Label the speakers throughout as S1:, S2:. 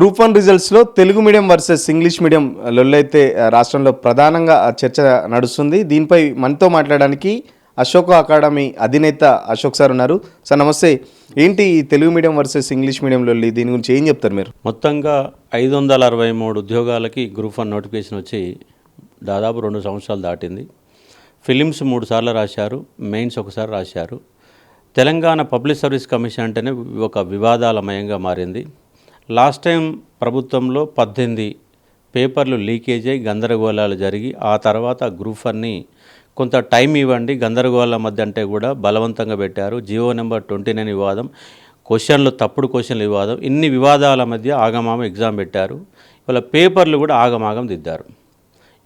S1: Group one రిజల్ట్స్లో Telugu medium versus English medium లొల్లైతే రాష్ట్రంలో ప్రధానంగా చర్చ నడుస్తుంది. దీనిపై మనతో మాట్లాడడానికి అశోక్ అకాడమీ అధినేత అశోక్ సార్ ఉన్నారు. సార్ నమస్తే. ఏంటి ఈ Telugu medium versus English medium లొల్లి? దీని గురించి ఏం చెప్తారు మీరు?
S2: మొత్తంగా ఐదు వందల అరవై మూడు ఉద్యోగాలకి గ్రూప్ వన్ నోటిఫికేషన్ వచ్చి దాదాపు రెండు సంవత్సరాలు దాటింది. ఫిలిమ్స్ మూడు సార్లు రాశారు మెయిన్స్ ఒకసారి రాశారు. తెలంగాణ పబ్లిక్ సర్వీస్ కమిషన్ అంటేనే ఒక వివాదాలమయంగా మారింది. లాస్ట్ టైం ప్రభుత్వంలో పద్దెనిమిది పేపర్లు లీకేజ్ అయి గందరగోళాలు జరిగి ఆ తర్వాత గ్రూప్ అన్ని కొంత టైం ఇవ్వండి గందరగోళాల మధ్య అంటే కూడా బలవంతంగా పెట్టారు. జియో నెంబర్ ట్వంటీ నైన్ వివాదం క్వశ్చన్లు తప్పుడు క్వశ్చన్లు వివాదం ఇన్ని వివాదాల మధ్య ఆగమాగం ఎగ్జామ్ పెట్టారు. ఇవాళ పేపర్లు కూడా ఆగమాగం దిద్దారు.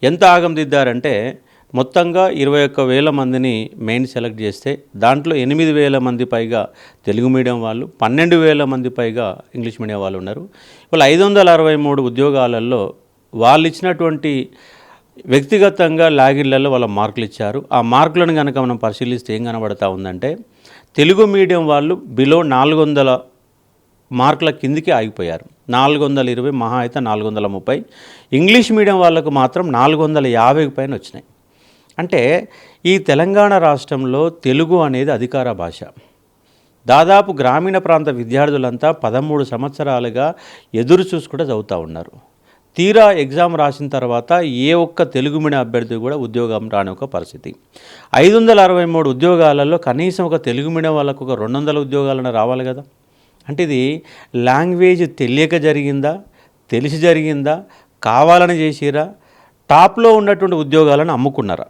S2: ఎంత ఆగం దిద్దారంటే మొత్తంగా ఇరవై ఒక్క వేల మందిని మెయిన్ సెలెక్ట్ చేస్తే దాంట్లో ఎనిమిది వేల మంది పైగా తెలుగు మీడియం వాళ్ళు పన్నెండు వేల మంది పైగా ఇంగ్లీష్ మీడియం వాళ్ళు ఉన్నారు. వాళ్ళు ఐదు వందల అరవై మూడు ఉద్యోగాలలో వాళ్ళు ఇచ్చినటువంటి వ్యక్తిగతంగా లాగిన్లలో వాళ్ళ మార్కులు ఇచ్చారు. ఆ మార్కులను కనుక మనం పరిశీలిస్తే ఏం కనబడతా ఉందంటే తెలుగు మీడియం వాళ్ళు బిలో నాలుగు వందల మార్కుల కిందికి ఆగిపోయారు. నాలుగు వందల ఇరవై మహా అయితే నాలుగు వందల ముప్పై. ఇంగ్లీష్ మీడియం వాళ్ళకు మాత్రం నాలుగు వందల యాభై పైన వచ్చినాయి. అంటే ఈ తెలంగాణ రాష్ట్రంలో తెలుగు అనేది అధికార భాష. దాదాపు గ్రామీణ ప్రాంత విద్యార్థులంతా పదమూడు సంవత్సరాలుగా ఎదురు చూసుకుంటే చదువుతూ ఉన్నారు. తీరా ఎగ్జామ్ రాసిన తర్వాత ఏ ఒక్క తెలుగు మీడియం అభ్యర్థి కూడా ఉద్యోగం రాని ఒక పరిస్థితి. ఐదు వందల అరవై మూడు ఉద్యోగాలలో కనీసం ఒక తెలుగు మీడియం వాళ్ళకు ఒక రెండు వందల ఉద్యోగాలను రావాలి కదా? అంటే ఇది లాంగ్వేజ్ తెలియక జరిగిందా? తెలిసి జరిగిందా? కావాలని చేసిరా? టాప్లో ఉన్నటువంటి ఉద్యోగాలను అమ్ముకున్నారా?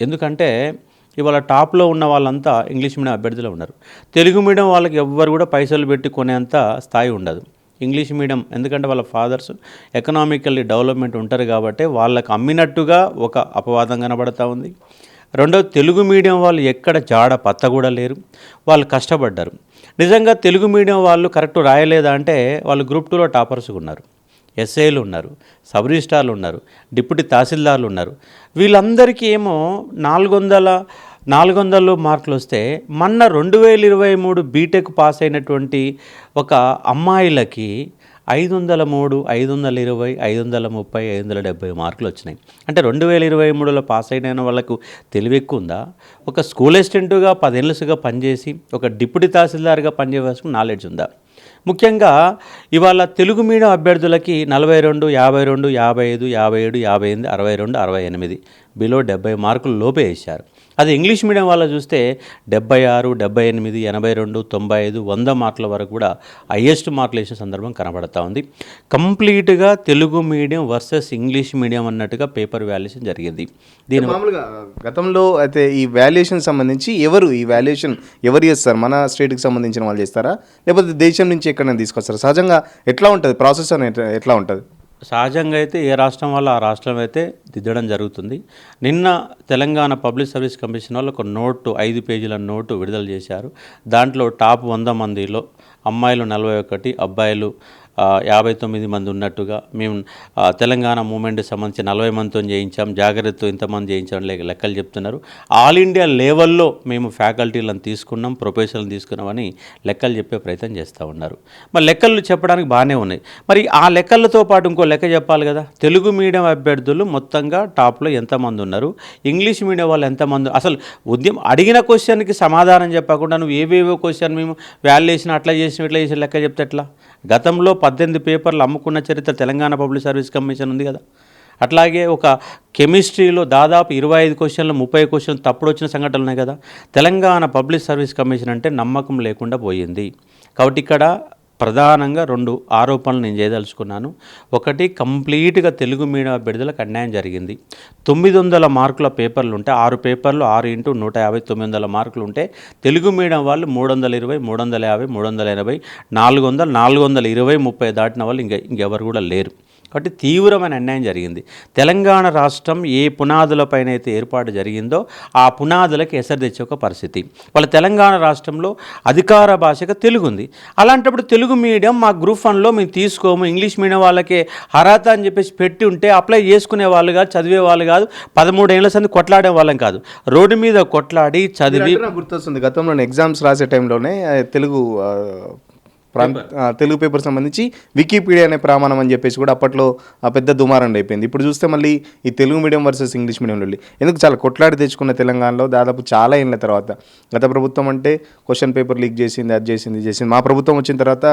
S2: ఎందుకంటే ఇవాళ టాప్లో ఉన్న వాళ్ళంతా ఇంగ్లీష్ మీడియం అభ్యర్థులు ఉన్నారు. తెలుగు మీడియం వాళ్ళకి ఎవ్వరు కూడా పైసలు పెట్టి కొనేంత స్థాయి ఉండదు. ఇంగ్లీష్ మీడియం ఎందుకంటే వాళ్ళ ఫాదర్స్ ఎకనామికల్లీ డెవలప్మెంట్ ఉంటారు కాబట్టి వాళ్ళకి అమ్మినట్టుగా ఒక అపవాదం కనబడతా ఉంది. రెండో తెలుగు మీడియం వాళ్ళు ఎక్కడ జాడ పత్త కూడా లేరు. వాళ్ళు కష్టపడ్డారు. నిజంగా తెలుగు మీడియం వాళ్ళు కరెక్ట్ రాయలేదా అంటే వాళ్ళు గ్రూప్ టూలో టాపర్స్గా ఉన్నారు. ఎస్ఐలు ఉన్నారు సబ్ రిజిస్ట్రార్లు ఉన్నారు డిప్యూటీ తహసీల్దార్లు ఉన్నారు. వీళ్ళందరికీ ఏమో నాలుగు వందల నాలుగు వందలు మార్కులు వస్తే మొన్న రెండు వేల ఇరవై మూడు బీటెక్ పాస్ అయినటువంటి ఒక అమ్మాయిలకి ఐదు వందల మూడు ఐదు వందల ఇరవై ఐదు వందల ముప్పై ఐదు వందల డెబ్బై మార్కులు వచ్చినాయి. అంటే రెండు వేల ఇరవై మూడులో పాస్ అయిన వాళ్ళకు తెలివి ఎక్కువ ఉందా? ఒక స్కూల్ అసిస్టెంట్గా పదేళ్ళుగా పనిచేసి ఒక డిప్యూటీ తహసీల్దార్గా పనిచేయవలసిన నాలెడ్జ్ ఉందా? ముఖ్యంగా ఇవాళ తెలుగు మీడియం అభ్యర్థులకి నలభై రెండు యాభై రెండు యాభై ఐదు యాభై ఏడు యాభై ఎనిమిది అరవై రెండు అరవై ఎనిమిది. బిలో డెబ్బై మార్కులు లోపే వేశారు. అది ఇంగ్లీష్ మీడియం వాళ్ళు చూస్తే డెబ్బై ఆరు డెబ్బై ఎనిమిది ఎనభై రెండు తొంభై ఐదు వంద మార్కుల వరకు కూడా హయ్యెస్ట్ మార్కులు వేసిన సందర్భం కనబడతా ఉంది. కంప్లీట్గా Telugu medium versus English medium అన్నట్టుగా పేపర్ వాల్యుయేషన్ జరిగింది. దీని
S1: మామూలుగా గతంలో అయితే ఈ వాల్యుయేషన్ సంబంధించి ఎవరు ఈ వాల్యుయేషన్ ఎవరు చేస్తారు? మన స్టేట్కి సంబంధించిన వాళ్ళు చేస్తారా? లేకపోతే దేశం నుంచి ఎక్కడైనా తీసుకొస్తారా? సహజంగా ఎట్లా ఉంటుంది? ప్రాసెస్ అనేది ఎట్లా ఉంటుంది?
S2: సహజంగా అయితే ఏ రాష్ట్రం వల్ల ఆ రాష్ట్రం అయితే దిద్దడం జరుగుతుంది. నిన్న తెలంగాణ పబ్లిక్ సర్వీస్ కమిషన్ వాళ్ళు ఒక నోటు ఐదు పేజీల నోటు విడుదల చేశారు. దాంట్లో టాప్ వంద మందిలో అమ్మాయిలు నలభై ఒకటి అబ్బాయిలు యాభై తొమ్మిది మంది ఉన్నట్టుగా మేము తెలంగాణ మూమెంట్కి సంబంధించి నలభై మందితో చేయించాం జాగ్రత్తతో ఇంతమంది చేయించాం లేక లెక్కలు చెప్తున్నారు. ఆల్ ఇండియా లెవెల్లో మేము ఫ్యాకల్టీలను తీసుకున్నాం ప్రొఫెషనల్ తీసుకున్నామని లెక్కలు చెప్పే ప్రయత్నం చేస్తూ ఉన్నారు. మరి లెక్కలు చెప్పడానికి బాగానే ఉన్నాయి. మరి ఆ లెక్కలతో పాటు ఇంకో లెక్క చెప్పాలి కదా. తెలుగు మీడియం అభ్యర్థులు మొత్తంగా టాప్లో ఎంతమంది ఉన్నారు? ఇంగ్లీష్ మీడియం వాళ్ళు ఎంతమంది అసలు ఉద్యమం అడిగిన క్వశ్చన్కి సమాధానం చెప్పకుండా నువ్వు ఏవేవో క్వశ్చన్ మేము వాల్యుయేషన్ అట్లా చేసిన ఇట్లా చేసిన లెక్క చెప్తే ఎట్లా? గతంలో పద్దెనిమిది పేపర్లు అమ్ముకున్న చరిత్ర తెలంగాణ పబ్లిక్ సర్వీస్ కమిషన్ ఉంది కదా. అట్లాగే ఒక కెమిస్ట్రీలో దాదాపు ఇరవై ఐదు క్వశ్చన్లు ముప్పై క్వశ్చన్లు తప్పుడు వచ్చిన సంఘటనలు ఉన్నాయి కదా. తెలంగాణ పబ్లిక్ సర్వీస్ కమిషన్ అంటే నమ్మకం లేకుండా పోయింది. కాబట్టి ఇక్కడ ప్రధానంగా రెండు ఆరోపణలు నేను చేయదలుచుకున్నాను. ఒకటి కంప్లీట్గా తెలుగు మీడియా బిడుదలకు అన్యాయం జరిగింది. తొమ్మిది వందల మార్కుల పేపర్లు ఉంటే ఆరు పేపర్లు ఆరు ఇంటూ నూట యాభై తొమ్మిది వందల మార్కులు ఉంటే తెలుగు మీడియం వాళ్ళు మూడు వందల ఇరవై మూడు వందల యాభై మూడు వందల ఎనభై నాలుగు వందలు నాలుగు వందల ఇరవై ముప్పై దాటిన వాళ్ళు ఇంకా ఇంకెవరు కూడా లేరు. కాబట్టి తీవ్రమైన అన్యాయం జరిగింది. తెలంగాణ రాష్ట్రం ఏ పునాదులపైన అయితే ఏర్పాటు జరిగిందో ఆ పునాదులకు ఎసరు తెచ్చే ఒక పరిస్థితి. వాళ్ళ తెలంగాణ రాష్ట్రంలో అధికార భాషగా తెలుగు ఉంది అలాంటప్పుడు తెలుగు మీడియం మా గ్రూప్ వన్లో మేము తీసుకోము ఇంగ్లీష్ మీడియం వాళ్ళకి అర్హత అని చెప్పేసి పెట్టి ఉంటే అప్లై చేసుకునే వాళ్ళు కాదు చదివే వాళ్ళు కాదు పదమూడేళ్ళ సంది కొట్లాడే వాళ్ళం కాదు. రోడ్డు మీద కొట్లాడి చదివి
S1: గుర్తొస్తుంది. గతంలో ఎగ్జామ్స్ రాసే టైంలోనే తెలుగు తెలుగు పేపర్ సంబంధించి వికీపీడియా అనే ప్రమాణం అని చెప్పేసి కూడా అప్పట్లో ఆ పెద్ద దుమారం అయిపోయింది. ఇప్పుడు చూస్తే మళ్ళీ ఈ Telugu medium versus English medium వెళ్ళి ఎందుకు చాలా కొట్లాడి తెచ్చుకున్న తెలంగాణలో దాదాపు చాలా ఏళ్ళ తర్వాత గత ప్రభుత్వం అంటే క్వశ్చన్ పేపర్ లీక్ చేసింది అది చేసింది చేసింది. మా ప్రభుత్వం వచ్చిన తర్వాత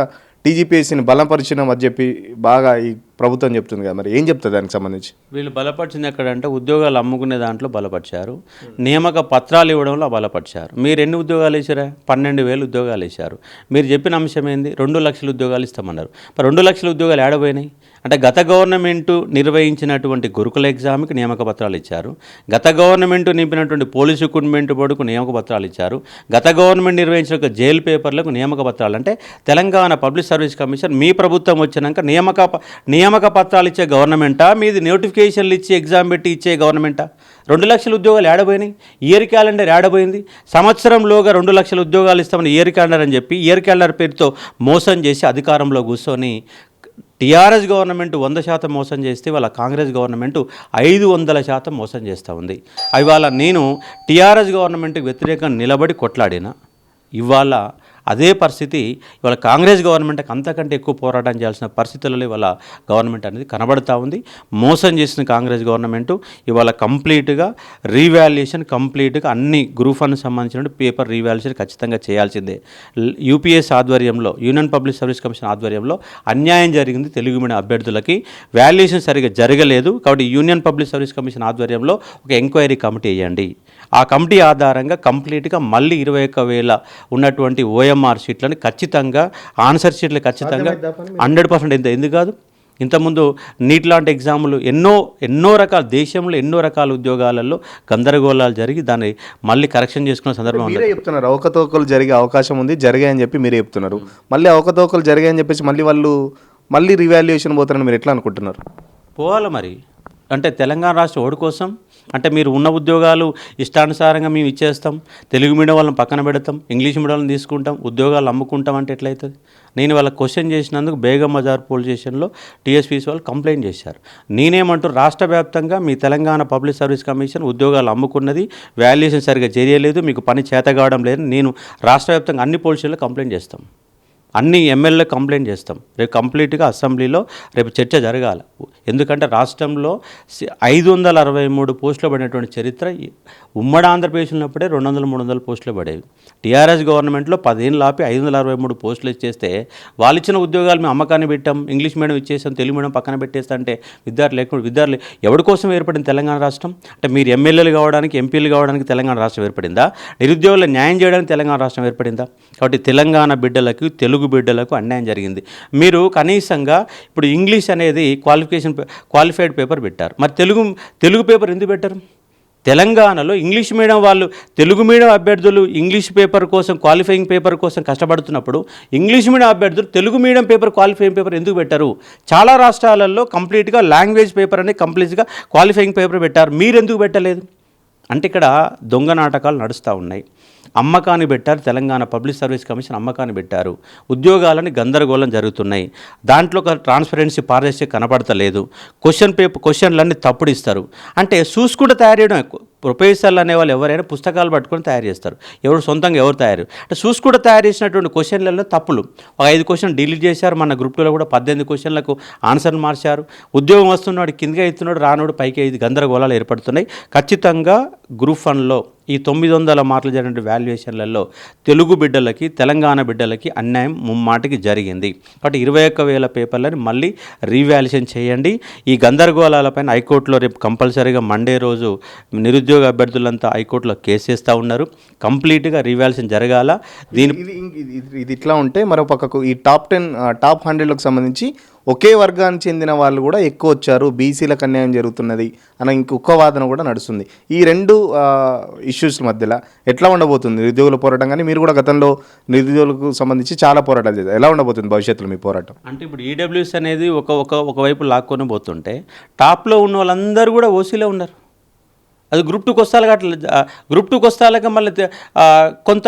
S1: టీజీపీఎస్సీని బలపరిచినాం అది చెప్పి బాగా ఈ ప్రభుత్వం చెప్తుంది కదా మరి ఏం చెప్తుంది దానికి సంబంధించి?
S2: వీళ్ళు బలపరిచింది ఎక్కడంటే ఉద్యోగాలు అమ్ముకునే దాంట్లో బలపరిచారు. నియామక పత్రాలు ఇవ్వడంలో బలపరిచారు. మీరు ఎన్ని ఉద్యోగాలు ఇచ్చారా? పన్నెండు వేలు ఉద్యోగాలు ఇచ్చారు. మీరు చెప్పిన అంశం ఏంది? రెండు లక్షల ఉద్యోగాలు ఇస్తామన్నారు. మరి రెండు లక్షల ఉద్యోగాలు ఏడపోయినాయి అంటే గత గవర్నమెంటు నిర్వహించినటువంటి గురుకుల ఎగ్జామ్కి నియామక పత్రాలు ఇచ్చారు. గత గవర్నమెంట్ నింపినటువంటి పోలీసు రిక్రూట్మెంట్ బోర్డుకు నియామక పత్రాలు ఇచ్చారు. గత గవర్నమెంట్ నిర్వహించిన ఒక జైలు పేపర్లకు నియామక పత్రాలు అంటే తెలంగాణ పబ్లిక్ సర్వీస్ కమిషన్ మీ ప్రభుత్వం వచ్చినాక నియామక నియామక పత్రాలు ఇచ్చే గవర్నమెంటా? మీది నోటిఫికేషన్లు ఇచ్చి ఎగ్జామ్ పెట్టి ఇచ్చే గవర్నమెంటా? రెండు లక్షల ఉద్యోగాలు ఏడబోయినాయి ఇయర్ క్యాలెండర్ ఏడబోయింది సంవత్సరంలోగా రెండు లక్షల ఉద్యోగాలు ఇస్తామని ఇయర్ క్యాలెండర్ అని చెప్పి ఇయర్ క్యాలెండర్ పేరుతో మోసం చేసి అధికారంలో కూర్చొని టీఆర్ఎస్ గవర్నమెంట్ వంద శాతం మోసం చేస్తే వాళ్ళ కాంగ్రెస్ గవర్నమెంట్ ఐదు వందల శాతం మోసం చేస్తూ ఉంది. ఇవాళ నేను టీఆర్ఎస్ గవర్నమెంట్కి వ్యతిరేకంగా నిలబడి కొట్లాడిన ఇవాళ అదే పరిస్థితి ఇవాళ కాంగ్రెస్ గవర్నమెంట్కి అంతకంటే ఎక్కువ పోరాటం చేయాల్సిన పరిస్థితులలో ఇవాళ గవర్నమెంట్ అనేది కనబడతా ఉంది. మోసం చేసిన కాంగ్రెస్ గవర్నమెంట్ ఇవాళ కంప్లీట్గా రీవాల్యుయేషన్ కంప్లీట్గా అన్ని గ్రూప్ వన్ సంబంధించిన పేపర్ రీవాల్యుయేషన్ ఖచ్చితంగా చేయాల్సిందే. యూపీఎస్ ఆధ్వర్యంలో యూనియన్ పబ్లిక్ సర్వీస్ కమిషన్ ఆధ్వర్యంలో అన్యాయం జరిగింది తెలుగు మీడియం అభ్యర్థులకి. వాల్యుయేషన్ సరిగ్గా జరగలేదు కాబట్టి యూనియన్ పబ్లిక్ సర్వీస్ కమిషన్ ఆధ్వర్యంలో ఒక ఎంక్వైరీ కమిటీ వేయండి. ఆ కమిటీ ఆధారంగా కంప్లీట్గా మళ్ళీ ఇరవై ఒక్క వేల ఉన్నటువంటి ఓఎంఆర్ షీట్లను ఖచ్చితంగా ఆన్సర్ షీట్లు ఖచ్చితంగా హండ్రెడ్ పర్సెంట్ ఎంత ఎందుకు కాదు? ఇంతకుముందు నీట్ లాంటి ఎగ్జాములు ఎన్నో ఎన్నో రకాల దేశంలో ఎన్నో రకాల ఉద్యోగాలలో గందరగోళాలు జరిగి దాన్ని మళ్ళీ కరెక్షన్ చేసుకున్న సందర్భం
S1: మీరే చెప్తున్నారు అవకతవకలు జరిగే అవకాశం ఉంది జరిగాయని చెప్పి మీరే చెప్తున్నారు. మళ్ళీ అవకతవకలు జరిగాయని చెప్పేసి మళ్ళీ వాళ్ళు మళ్ళీ రివాల్యుయేషన్ పోతారని మీరు ఎట్లా అనుకుంటున్నారు?
S2: పోవాలి మరి. అంటే తెలంగాణ రాష్ట్రం ఓడి కోసం అంటే మీరు ఉన్న ఉద్యోగాలు ఇష్టానుసారంగా మేము ఇచ్చేస్తాం తెలుగు మీడియం వాళ్ళని పక్కన పెడతాం ఇంగ్లీష్ మీడియం వాళ్ళని తీసుకుంటాం ఉద్యోగాలు అమ్ముకుంటాం అంటే ఎట్లయితుంది? నేను వాళ్ళ క్వశ్చన్ చేసినందుకు బేగం బజార్ పోలీస్ స్టేషన్లో టీఎస్పీస్ వాళ్ళు కంప్లైంట్ చేశారు. నేనేమంటూ రాష్ట్ర వ్యాప్తంగా మీ తెలంగాణ పబ్లిక్ సర్వీస్ కమిషన్ ఉద్యోగాలు అమ్ముకున్నది వాల్యుయేషన్ సరిగ్గా చేయలేదు మీకు పని చేత కావడం లేదు నేను రాష్ట్ర వ్యాప్తంగా అన్ని పోలీస్ స్టేషన్లో కంప్లైంట్ చేస్తాం. అన్ని ఎమ్మెల్యే కంప్లైంట్ చేస్తాం. రేపు కంప్లీట్గా అసెంబ్లీలో రేపు చర్చ జరగాలి. ఎందుకంటే రాష్ట్రంలో ఐదు వందల అరవై మూడు పోస్టులు పడినటువంటి చరిత్ర ఉమ్మడి ఆంధ్రప్రదేశ్ ఉన్నప్పుడే రెండు వందల మూడు వందల పోస్టులు పడేవి. టీఆర్ఎస్ గవర్నమెంట్లో పదిహేను లాపి ఐదు వందల అరవై మూడు పోస్టులు ఇచ్చేస్తే వాళ్ళు ఇచ్చిన ఉద్యోగాలు మేము అమ్మకాన్ని పెట్టాం ఇంగ్లీష్ మీడియం ఇచ్చేసాం తెలుగు మీడియం పక్కన పెట్టేస్తా అంటే విద్యార్థులు లేకుండా విద్యార్థులు ఎవరి కోసం ఏర్పడింది తెలంగాణ రాష్ట్రం? అంటే మీరు ఎమ్మెల్యేలు కావడానికి ఎంపీలు కావడానికి తెలంగాణ రాష్ట్రం ఏర్పడిందా? నిరుద్యోగుల న్యాయం చేయడానికి తెలంగాణ రాష్ట్రం ఏర్పడిందా? కాబట్టి తెలంగాణ బిడ్డలకు తెలుగు బిడ్డలకు అన్యాయం జరిగింది. మీరు కనీసంగా ఇప్పుడు ఇంగ్లీష్ అనేది క్వాలిఫికేషన్ క్వాలిఫైడ్ పేపర్ పెట్టారు. మరి తెలుగు తెలుగు పేపర్ ఎందుకు పెట్టారు? తెలంగాణలో ఇంగ్లీష్ మీడియం వాళ్ళు తెలుగు మీడియం అభ్యర్థులు ఇంగ్లీష్ పేపర్ కోసం క్వాలిఫైయింగ్ పేపర్ కోసం కష్టపడుతున్నప్పుడు ఇంగ్లీష్ మీడియం అభ్యర్థులు Telugu medium paper qualifying paper ఎందుకు పెట్టారు? చాలా రాష్ట్రాలలో కంప్లీట్గా లాంగ్వేజ్ పేపర్ అనేది కంప్లీట్గా క్వాలిఫైయింగ్ పేపర్ పెట్టారు. మీరు ఎందుకు పెట్టలేదు? అంటే ఇక్కడ దొంగ నాటకాలు నడుస్తూ ఉన్నాయి. అమ్మకాన్ని పెట్టారు. తెలంగాణ పబ్లిక్ సర్వీస్ కమిషన్ అమ్మకాన్ని పెట్టారు. ఉద్యోగాలని గందరగోళం జరుగుతున్నాయి. దాంట్లో ఒక ట్రాన్స్పరెన్సీ పారదర్శక కనపడతలేదు. క్వశ్చన్ పేపర్ క్వశ్చన్లన్నీ తప్పుడు ఇస్తారు. అంటే చూసుకుంటూ తయారు చేయడం ఎక్కువ. ప్రొఫెసర్లు అనేవాళ్ళు ఎవరైనా పుస్తకాలు పట్టుకొని తయారు చేస్తారు. ఎవరు సొంతంగా ఎవరు తయారు? అంటే చూసుకుంటూ తయారు చేసినటువంటి క్వశ్చన్లలో తప్పులు. ఒక ఐదు క్వశ్చన్ డిలీట్ చేశారు. మన గ్రూప్ టూలో కూడా పద్దెనిమిది క్వశ్చన్లకు ఆన్సర్లు మార్చారు. ఉద్యోగం వస్తున్నాడు కిందగా ఎత్తున్నాడు రానోడు పైకి ఐదు గందరగోళాలు ఏర్పడుతున్నాయి. ఖచ్చితంగా గ్రూప్ వన్లో ఈ తొమ్మిది వందల మార్కులు జరిగిన వాల్యుయేషన్లలో తెలుగు బిడ్డలకి తెలంగాణ బిడ్డలకి అన్యాయం ముమ్మాటికి జరిగింది. కాబట్టి ఇరవై ఒక్క వేల పేపర్లని మళ్ళీ రీవాల్యుయేషన్ చేయండి. ఈ గందరగోళాలపైన హైకోర్టులో రేపు కంపల్సరీగా మండే రోజు నిరుద్యోగ అభ్యర్థులంతా హైకోర్టులో కేసు వేస్తూ ఉన్నారు. కంప్లీట్గా రీవాల్యుయేషన్ జరగాల. దీని
S1: ఇది ఇట్లా ఉంటే మరో పక్కకు ఈ టాప్ టెన్ టాప్ హండ్రెడ్లకు సంబంధించి ఒకే వర్గానికి చెందిన వాళ్ళు కూడా ఎక్కువ వచ్చారు. బీసీలకు అన్యాయం జరుగుతున్నది అన్న ఇంకొక వాదన కూడా నడుస్తుంది. ఈ రెండు ఇష్యూస్ మధ్యలో ఎట్లా ఉండబోతుంది? నిరుద్యోగుల పోరాటం కానీ మీరు కూడా గతంలో నిరుద్యోగులకు సంబంధించి చాలా పోరాటాలు చేశారు. ఎలా ఉండబోతుంది భవిష్యత్తులో మీ పోరాటం?
S2: అంటే ఇప్పుడు ఈడబ్ల్యూఎస్ అనేది ఒక ఒక ఒకవైపు లాక్కొని పోతుంటే టాప్లో ఉన్న వాళ్ళందరూ కూడా ఓసీలో ఉన్నారు. అది గ్రూప్ టూకి వస్తాలుగా అట్లా గ్రూప్ టూకి వస్తాలుగా మళ్ళీ కొంత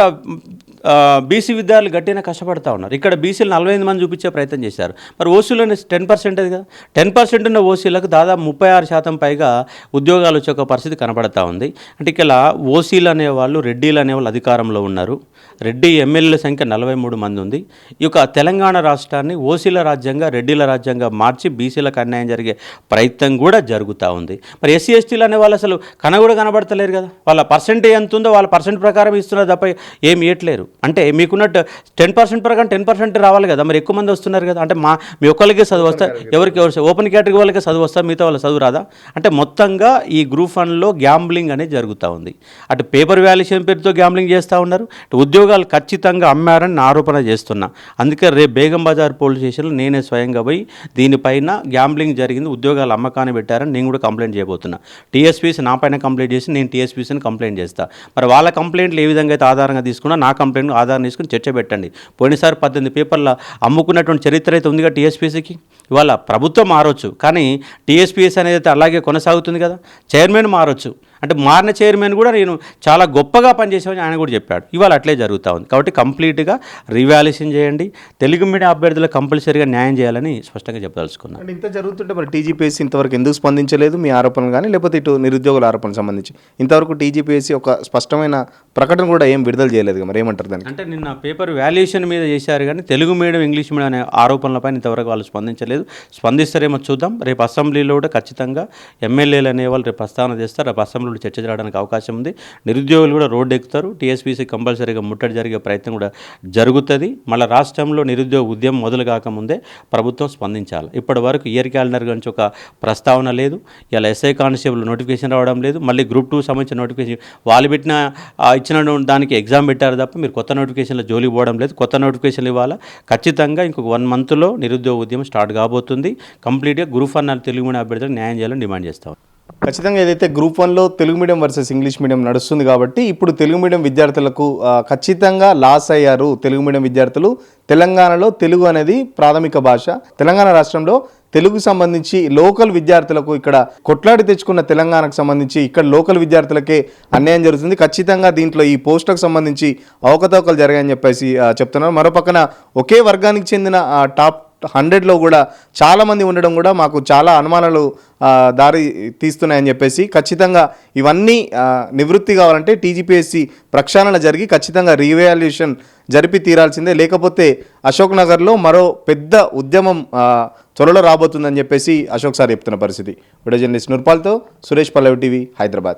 S2: బీసీ విద్యార్థులు గట్టిగా కష్టపడతా ఉన్నారు. ఇక్కడ బీసీలు నలభై ఐదు మంది చూపించే ప్రయత్నం చేశారు. మరి ఓసీలోనే టెన్ పర్సెంట్ అది కదా? టెన్ పర్సెంట్ ఉన్న ఓసీలకు దాదాపు ముప్పై ఆరు శాతం పైగా ఉద్యోగాలు వచ్చే ఒక పరిస్థితి కనబడతా ఉంది. అంటే ఇక్కడ ఓసీలు అనేవాళ్ళు రెడ్డిలు అనేవాళ్ళు అధికారంలో ఉన్నారు. రెడ్డి ఎమ్మెల్యేల సంఖ్య నలభై మూడు మంది ఉంది. ఈ యొక్క తెలంగాణ రాష్ట్రాన్ని ఓసీల రాజ్యంగా రెడ్డిల రాజ్యంగా మార్చి బీసీలకు అన్యాయం జరిగే ప్రయత్నం కూడా జరుగుతూ ఉంది. మరి ఎస్సీ ఎస్టీలు అనే వాళ్ళు అసలు కన కూడా కనబడతలేరు కదా? వాళ్ళ పర్సెంటేజ్ ఎంత ఉందో వాళ్ళ పర్సెంట్ ప్రకారం ఇస్తున్నారు తప్ప ఏమి ఇవ్వట్లేరు అంటే మీకున్నట్టు టెన్ పర్సెంట్ ప్రకారం టెన్ పర్సెంట్ రావాలి కదా మరి ఎక్కువ మంది వస్తున్నారు కదా అంటే మా మీ ఒక్కరికే చదువు వస్తా ఎవరికి ఎవరు ఓపెన్ కేటగిరీ వాళ్ళకే చదువు వస్తా మిగతా వాళ్ళ చదువు రాదా? అంటే మొత్తంగా ఈ గ్రూప్ వన్లో గ్యాంబ్లింగ్ అనేది జరుగుతూ ఉంది. అటు పేపర్ వాల్యుయేషన్ పేరుతో గ్యాంబ్లింగ్ చేస్తూ ఉన్నారు? ఉద్యోగాలు ఖచ్చితంగా అమ్మారని నా ఆరోపణ చేస్తున్నా. అందుకే రేపు బేగం బజార్ పోలీస్ స్టేషన్లో నేనే స్వయంగా పోయి దీనిపైన గ్యాంబ్లింగ్ జరిగింది ఉద్యోగాలు అమ్మకాన్ని పెట్టారని నేను కూడా కంప్లైంట్ చేయబోతున్నా. టీఎస్పీసీ నా పైన కంప్లైంట్ చేసి నేను టీఎస్పీసీని కంప్లైంట్ చేస్తా. మరి వాళ్ళ కంప్లైంట్లు ఏ విధంగా అయితే ఆధారంగా తీసుకున్నా నా కంప్లైంట్ ఆధారం తీసుకుని చర్చ పెట్టండి. పోయినసారి పద్దెనిమిది పేపర్ల అమ్ముకున్నటువంటి చరిత్ర అయితే ఉంది కదా టీఎస్పీసీకి? ఇవాళ ప్రభుత్వం మారొచ్చు కానీ టీఎస్పీఎస్ అనేది అయితే అలాగే కొనసాగుతుంది కదా? చైర్మన్ మారొచ్చు అంటే మారిన చైర్మన్ కూడా నేను చాలా గొప్పగా పనిచేసామని ఆయన కూడా చెప్పాడు. ఇవాళ అట్లే జరుగుతూ ఉంది. కాబట్టి కంప్లీట్గా రివాల్యుయేషన్ చేయండి. తెలుగు మీడియం అభ్యర్థులకు కంపల్సరీగా న్యాయం చేయాలని స్పష్టంగా చెప్పదలుచుకున్నాను.
S1: అంటే ఇంత జరుగుతుంటే మరి టీజీపీఎస్సీ ఇంతవరకు ఎందుకు స్పందించలేదు మీ ఆరోపణలు కానీ లేకపోతే ఇటు నిరుద్యోగుల ఆరోపణలకు సంబంధించి? ఇంతవరకు టీజీపీఎస్సీ ఒక స్పష్టమైన ప్రకటన కూడా ఏం విడుదల చేయలేదు మరి ఏమంటారు దానికి?
S2: అంటే నిన్న పేపర్ వాల్యుయేషన్ మీద చేశారు కానీ తెలుగు మీడియం ఇంగ్లీష్ మీడియం అనే ఆరోపణలపై ఇంతవరకు వాళ్ళు స్పందించలేదు. స్పందిస్తారేమో చూద్దాం. రేపు అసెంబ్లీలో కూడా ఖచ్చితంగా ఎమ్మెల్యేలు అనేవాళ్ళు రేపు ప్రస్తావన చేస్తారు. రేపు నుండి చర్చ జరగడానికి అవకాశం ఉంది. నిరుద్యోగులు కూడా రోడ్డు ఎక్కుతారు. టీఎస్పీసీ కంపల్సరీగా ముట్టడి జరిగే ప్రయత్నం కూడా జరుగుతుంది. మళ్ళీ రాష్ట్రంలో నిరుద్యోగ ఉద్యమం మొదలు కాకముందే ప్రభుత్వం స్పందించాలి. ఇప్పటి వరకు ఇయర్ క్యాలెండర్ గురించి ఒక ప్రస్తావన లేదు. ఇలా ఎస్ఐ కానిస్టేబుల్ నోటిఫికేషన్ రావడం లేదు. మళ్ళీ గ్రూప్ టూ సంబంధించిన నోటిఫికేషన్ వాళ్ళు పెట్టిన ఇచ్చిన దానికి ఎగ్జామ్ పెట్టారు తప్ప మీరు కొత్త నోటిఫికేషన్లో జోలికి పోవడం లేదు. కొత్త నోటిఫికేషన్లు ఇవ్వాలా? ఖచ్చితంగా ఇంకొక వన్ మంత్లో నిరుద్యోగ ఉద్యమం స్టార్ట్ కాబోతుంది. కంప్లీట్గా గ్రూప్ అన్న తెలుగు మీడియం అభ్యర్థులకు న్యాయం చేయాలని డిమాండ్ చేస్తాం.
S1: ఖచ్చితంగా ఏదైతే గ్రూప్ వన్లో Telugu medium versus English medium నడుస్తుంది కాబట్టి ఇప్పుడు తెలుగు మీడియం విద్యార్థులకు ఖచ్చితంగా లాస్ అయ్యారు తెలుగు మీడియం విద్యార్థులు. తెలంగాణలో తెలుగు అనేది ప్రాథమిక భాష. తెలంగాణ రాష్ట్రంలో తెలుగు సంబంధించి లోకల్ విద్యార్థులకు ఇక్కడ కొట్లాడి తెచ్చుకున్న తెలంగాణకు సంబంధించి ఇక్కడ లోకల్ విద్యార్థులకే అన్యాయం జరుగుతుంది. ఖచ్చితంగా దీంట్లో ఈ పోస్టులకు సంబంధించి అవకతవకలు జరిగాయని చెప్పేసి చెప్తున్నారు. మరో పక్కన ఒకే వర్గానికి చెందిన టాప్ హండ్రెడ్లో కూడా చాలామంది ఉండడం కూడా మాకు చాలా అనుమానాలు దారి తీస్తున్నాయని చెప్పేసి ఖచ్చితంగా ఇవన్నీ నివృత్తి కావాలంటే టీజీపీఎస్సీ ప్రక్షాళన జరిగి ఖచ్చితంగా రీవాల్యుయేషన్ జరిపి తీరాల్సిందే. లేకపోతే అశోక్ నగర్లో మరో పెద్ద ఉద్యమం త్వరలో రాబోతుందని చెప్పేసి అశోక్ సార్ చెప్తున్న పరిస్థితి. Video journalist Suresh Pallavi TV Hyderabad.